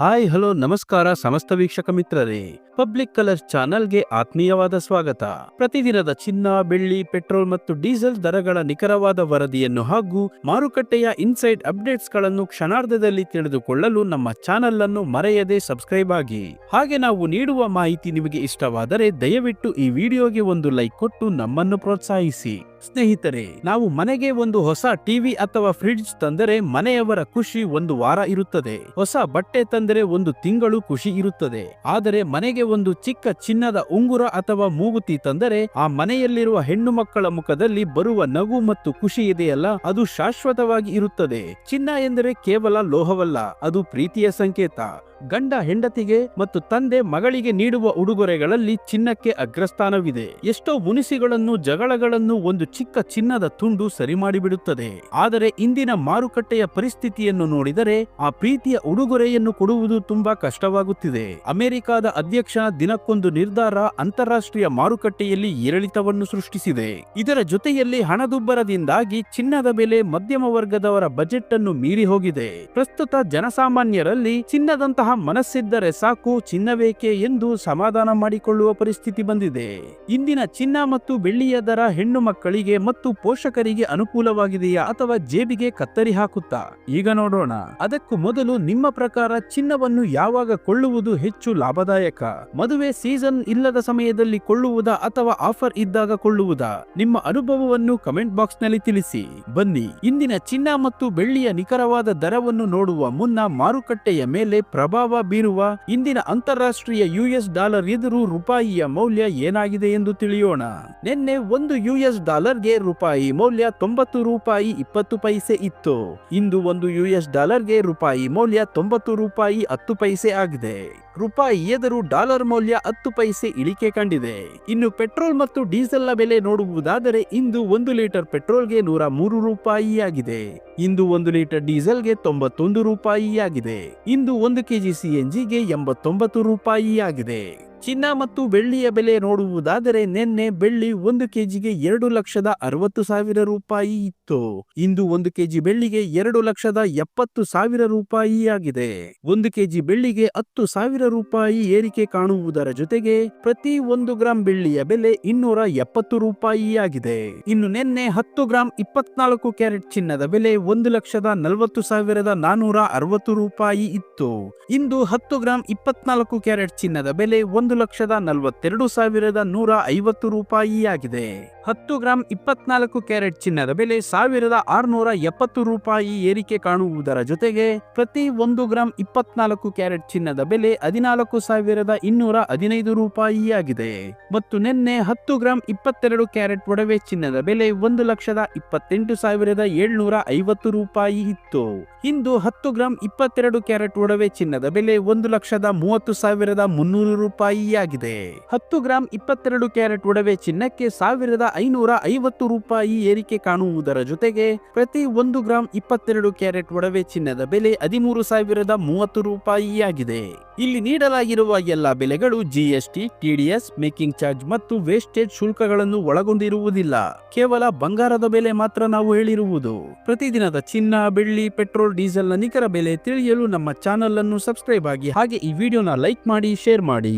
Hi, hello, ನಮಸ್ಕಾರ ಸಮಸ್ತ ವೀಕ್ಷಕ ಮಿತ್ರರೇ. ಪಬ್ಲಿಕ್ ಕಲರ್ಸ್ ಚಾನೆಲ್ಗೆ ಆತ್ಮೀಯವಾದ ಸ್ವಾಗತ. ಪ್ರತಿದಿನದ ಚಿನ್ನ, ಬೆಳ್ಳಿ, ಪೆಟ್ರೋಲ್ ಮತ್ತು ಡೀಸೆಲ್ ದರಗಳ ನಿಖರವಾದ ವರದಿಯನ್ನು ಹಾಗೂ ಮಾರುಕಟ್ಟೆಯ ಇನ್ಸೈಡ್ ಅಪ್ಡೇಟ್ಸ್ಗಳನ್ನು ಕ್ಷಣಾರ್ಧದಲ್ಲಿ ತಿಳಿದುಕೊಳ್ಳಲು ನಮ್ಮ ಚಾನೆಲ್ ಅನ್ನು ಮರೆಯದೆ ಸಬ್ಸ್ಕ್ರೈಬ್ ಆಗಿ. ಹಾಗೆ ನಾವು ನೀಡುವ ಮಾಹಿತಿ ನಿಮಗೆ ಇಷ್ಟವಾದರೆ ದಯವಿಟ್ಟು ಈ ವಿಡಿಯೋಗೆ ಒಂದು ಲೈಕ್ ಕೊಟ್ಟು ನಮ್ಮನ್ನು ಪ್ರೋತ್ಸಾಹಿಸಿ. ಸ್ನೇಹಿತರೆ, ನಾವು ಮನೆಗೆ ಒಂದು ಹೊಸ ಟಿವಿ ಅಥವಾ ಫ್ರಿಡ್ಜ್ ತಂದರೆ ಮನೆಯವರ ಖುಷಿ ಒಂದು ವಾರ ಇರುತ್ತದೆ. ಹೊಸ ಬಟ್ಟೆ ತಂದರೆ ಒಂದು ತಿಂಗಳು ಖುಷಿ ಇರುತ್ತದೆ. ಆದರೆ ಮನೆಗೆ ಒಂದು ಚಿಕ್ಕ ಚಿನ್ನದ ಉಂಗುರ ಅಥವಾ ಮೂಗುತಿ ತಂದರೆ ಆ ಮನೆಯಲ್ಲಿರುವ ಹೆಣ್ಣು ಮಕ್ಕಳ ಮುಖದಲ್ಲಿ ಬರುವ ನಗು ಮತ್ತು ಖುಷಿ ಇದೆಯಲ್ಲ, ಅದು ಶಾಶ್ವತವಾಗಿ ಇರುತ್ತದೆ. ಚಿನ್ನ ಎಂದರೆ ಕೇವಲ ಲೋಹವಲ್ಲ, ಅದು ಪ್ರೀತಿಯ ಸಂಕೇತ. ಗಂಡ ಹೆಂಡತಿಗೆ ಮತ್ತು ತಂದೆ ಮಗಳಿಗೆ ನೀಡುವ ಉಡುಗೊರೆಗಳಲ್ಲಿ ಚಿನ್ನಕ್ಕೆ ಅಗ್ರಸ್ಥಾನವಿದೆ. ಎಷ್ಟೋ ಮುನಿಸಿಗಳನ್ನು ಜಗಳಗಳನ್ನು ಒಂದು ಚಿಕ್ಕ ಚಿನ್ನದ ತುಂಡು ಸರಿ ಮಾಡಿಬಿಡುತ್ತದೆ ಆದರೆ ಇಂದಿನ ಮಾರುಕಟ್ಟೆಯ ಪರಿಸ್ಥಿತಿಯನ್ನು ನೋಡಿದರೆ ಆ ಪ್ರೀತಿಯ ಉಡುಗೊರೆಯನ್ನು ಕೊಡುವುದು ತುಂಬಾ ಕಷ್ಟವಾಗುತ್ತಿದೆ. ಅಮೆರಿಕದ ಅಧ್ಯಕ್ಷ ದಿನಕ್ಕೊಂದು ನಿರ್ಧಾರ ಅಂತಾರಾಷ್ಟ್ರೀಯ ಮಾರುಕಟ್ಟೆಯಲ್ಲಿ ಏರಿಳಿತವನ್ನು ಸೃಷ್ಟಿಸಿದೆ. ಇದರ ಜೊತೆಯಲ್ಲಿ ಹಣದುಬ್ಬರದಿಂದಾಗಿ ಚಿನ್ನದ ಬೆಲೆ ಮಧ್ಯಮ ವರ್ಗದವರ ಬಜೆಟ್ ಅನ್ನು ಮೀರಿ ಹೋಗಿದೆ ಪ್ರಸ್ತುತ ಜನಸಾಮಾನ್ಯರಲ್ಲಿ ಚಿನ್ನದಂತಹ ಮನಸ್ಸಿದ್ದರೆ ಸಾಕು ಚಿನ್ನಬೇಕೆ ಎಂದು ಸಮಾಧಾನ ಮಾಡಿಕೊಳ್ಳುವ ಪರಿಸ್ಥಿತಿ ಬಂದಿದೆ. ಇಂದಿನ ಚಿನ್ನ ಮತ್ತು ಬೆಳ್ಳಿಯ ದರ ಹೆಣ್ಣು ಮಕ್ಕಳಿಗೆ ಮತ್ತು ಪೋಷಕರಿಗೆ ಅನುಕೂಲವಾಗಿದೆಯಾ ಅಥವಾ ಜೇಬಿಗೆ ಕತ್ತರಿ ಹಾಕುತ್ತಾ? ಈಗ ನೋಡೋಣ. ಅದಕ್ಕೂ ಮೊದಲು ನಿಮ್ಮ ಪ್ರಕಾರ ಚಿನ್ನವನ್ನು ಯಾವಾಗ ಕೊಳ್ಳುವುದು ಹೆಚ್ಚು ಲಾಭದಾಯಕ? ಮದುವೆ ಸೀಸನ್ ಇಲ್ಲದ ಸಮಯದಲ್ಲಿ ಕೊಳ್ಳುವುದಾ ಅಥವಾ ಆಫರ್ ಇದ್ದಾಗ ಕೊಳ್ಳುವುದಾ? ನಿಮ್ಮ ಅನುಭವವನ್ನು ಕಮೆಂಟ್ ಬಾಕ್ಸ್ನಲ್ಲಿ ತಿಳಿಸಿ. ಬನ್ನಿ, ಇಂದಿನ ಚಿನ್ನ ಮತ್ತು ಬೆಳ್ಳಿಯ ನಿಖರವಾದ ದರವನ್ನು ನೋಡುವ ಮುನ್ನ ಮಾರುಕಟ್ಟೆಯ ಮೇಲೆ ಪ್ರಭಾವ ಬೀರುವ ಇಂದಿನ ಅಂತಾರಾಷ್ಟ್ರೀಯ ಯುಎಸ್ ಡಾಲರ್ ಎದುರು ರೂಪಾಯಿಯ ಮೌಲ್ಯ ಏನಾಗಿದೆ ಎಂದು ತಿಳಿಯೋಣ. ನಿನ್ನೆ ಒಂದು ಯುಎಸ್ ಡಾಲರ್ಗೆ ರೂಪಾಯಿ ಮೌಲ್ಯ ತೊಂಬತ್ತು ರೂಪಾಯಿ ಇಪ್ಪತ್ತು ಪೈಸೆ ಇತ್ತು. ಇಂದು ಒಂದು ಯುಎಸ್ ಡಾಲರ್ಗೆ ರೂಪಾಯಿ ಮೌಲ್ಯ ತೊಂಬತ್ತು ರೂಪಾಯಿ ಹತ್ತು ಪೈಸೆ ಆಗಿದೆ. ರೂಪಾಯಿ ಎದುರು ಡಾಲರ್ ಮೌಲ್ಯ ಹತ್ತು ಪೈಸೆ ಇಳಿಕೆ ಕಂಡಿದೆ. ಇನ್ನು ಪೆಟ್ರೋಲ್ ಮತ್ತು ಡೀಸೆಲ್ನ ಬೆಲೆ ನೋಡುವುದಾದರೆ ಇಂದು ಒಂದು ಲೀಟರ್ ಪೆಟ್ರೋಲ್ಗೆ ನೂರ ಮೂರು ರೂಪಾಯಿಯಾಗಿದೆ. ಇಂದು ಒಂದು ಲೀಟರ್ ಡೀಸೆಲ್ಗೆ ತೊಂಬತ್ತೊಂದು ರೂಪಾಯಿಯಾಗಿದೆ. ಇಂದು ಒಂದು ಕೆಜಿ ಜಿಗೆ ಎಂಬತ್ತೊಂಬತ್ತು ರೂಪಾಯಿ ಆಗಿದೆ ಚಿನ್ನ ಮತ್ತು ಬೆಳ್ಳಿಯ ಬೆಲೆ ನೋಡುವುದಾದರೆ ನಿನ್ನೆ ಬೆಳ್ಳಿ ಒಂದು ಕೆಜಿಗೆ ಎರಡು ಲಕ್ಷದ ಅರವತ್ತು ಸಾವಿರ ರೂಪಾಯಿ ಇತ್ತು. ಇಂದು ಒಂದು ಕೆಜಿ ಬೆಳ್ಳಿಗೆ ಎರಡು ಲಕ್ಷದ ಎಪ್ಪತ್ತು ಸಾವಿರ ರೂಪಾಯಿ ಆಗಿದೆ. ಒಂದು ಕೆಜಿ ಬೆಳ್ಳಿಗೆ ಹತ್ತು ಸಾವಿರ ರೂಪಾಯಿ ಏರಿಕೆ ಕಾಣುವುದರ ಜೊತೆಗೆ ಪ್ರತಿ ಒಂದು ಗ್ರಾಂ ಬೆಳ್ಳಿಯ ಬೆಲೆ ಇನ್ನೂರ ಎಪ್ಪತ್ತು ರೂಪಾಯಿ ಆಗಿದೆ. ಇನ್ನು ನಿನ್ನೆ ಹತ್ತು ಗ್ರಾಂ ಇಪ್ಪತ್ನಾಲ್ಕು ಕ್ಯಾರೆಟ್ ಚಿನ್ನದ ಬೆಲೆ ಒಂದು ಲಕ್ಷದ ನಲವತ್ತು ಸಾವಿರದ ನಾನೂರ ಅರವತ್ತು ರೂಪಾಯಿ ಇತ್ತು. ಇಂದು ಹತ್ತು ಗ್ರಾಂ ಇಪ್ಪತ್ನಾಲ್ಕು ಕ್ಯಾರೆಟ್ ಚಿನ್ನದ ಬೆಲೆ ಒಂದು ಲಕ್ಷದ ನಲವತ್ತೆರಡು ಸಾವಿರದ ನೂರ ಐವತ್ತು ರೂಪಾಯಿ ಆಗಿದೆ ಹತ್ತು ಗ್ರಾಂ ಇಪ್ಪತ್ನಾಲ್ಕು ಕ್ಯಾರೆಟ್ ಚಿನ್ನದ ಬೆಲೆ ಸಾವಿರದ ಆರುನೂರ ಎಪ್ಪತ್ತು ರೂಪಾಯಿ ಏರಿಕೆ ಕಾಣುವುದರ ಜೊತೆಗೆ ಪ್ರತಿ ಒಂದು ಗ್ರಾಂ ಇಪ್ಪತ್ನಾಲ್ಕು ಕ್ಯಾರೆಟ್ ಚಿನ್ನದ ಬೆಲೆ ಹದಿನಾಲ್ಕು ಸಾವಿರದ ಇನ್ನೂರ ಹದಿನೈದು ರೂಪಾಯಿಯಾಗಿದೆ. ಮತ್ತು ನಿನ್ನೆ ಹತ್ತು ಗ್ರಾಂ ಇಪ್ಪತ್ತೆರಡು ಕ್ಯಾರೆಟ್ ಒಡವೆ ಚಿನ್ನದ ಬೆಲೆ ಒಂದು ಲಕ್ಷದ ಇಪ್ಪತ್ತೆಂಟು ಸಾವಿರದ ಏಳ್ನೂರ ಐವತ್ತು ರೂಪಾಯಿ ಇತ್ತು. ಇಂದು ಹತ್ತು ಗ್ರಾಂ ಇಪ್ಪತ್ತೆರಡು ಕ್ಯಾರೆಟ್ ಒಡವೆ ಚಿನ್ನದ ಬೆಲೆ ಒಂದು ಲಕ್ಷದ ಮೂವತ್ತು ಸಾವಿರದ ಮುನ್ನೂರು ರೂಪಾಯಿಯಾಗಿದೆ. ಹತ್ತು ಗ್ರಾಂ ಇಪ್ಪತ್ತೆರಡು ಕ್ಯಾರೆಟ್ ಒಡವೆ ಚಿನ್ನಕ್ಕೆ ಸಾವಿರದ ಐನೂರ ಐವತ್ತು ರೂಪಾಯಿ ಏರಿಕೆ ಕಾಣುವುದರ ಜೊತೆಗೆ ಪ್ರತಿ ಒಂದು ಗ್ರಾಂ ಇಪ್ಪತ್ತೆರಡು ಕ್ಯಾರೆಟ್ ಒಡವೆ ಚಿನ್ನದ ಬೆಲೆ ಹದಿಮೂರು ಸಾವಿರದ ಮೂವತ್ತು ರೂಪಾಯಿಯಾಗಿದೆ. ಇಲ್ಲಿ ನೀಡಲಾಗಿರುವ ಎಲ್ಲಾ ಬೆಲೆಗಳು ಜಿಎಸ್ಟಿ ಟಿಡಿಎಸ್ ಮೇಕಿಂಗ್ ಚಾರ್ಜ್ ಮತ್ತು ವೇಸ್ಟೇಜ್ ಶುಲ್ಕಗಳನ್ನು ಒಳಗೊಂಡಿರುವುದಿಲ್ಲ. ಕೇವಲ ಬಂಗಾರದ ಬೆಲೆ ಮಾತ್ರ ನಾವು ಹೇಳಿರುವುದು. ಪ್ರತಿದಿನದ ಚಿನ್ನ, ಬೆಳ್ಳಿ, ಪೆಟ್ರೋಲ್ ಡೀಸೆಲ್ನ ನಿಖರ ಬೆಲೆ ತಿಳಿಯಲು ನಮ್ಮ ಚಾನೆಲ್ ಅನ್ನು ಸಬ್ಸ್ಕ್ರೈಬ್ ಆಗಿ ಹಾಗೆ ಈ ವಿಡಿಯೋನ ಲೈಕ್ ಮಾಡಿ, ಶೇರ್ ಮಾಡಿ.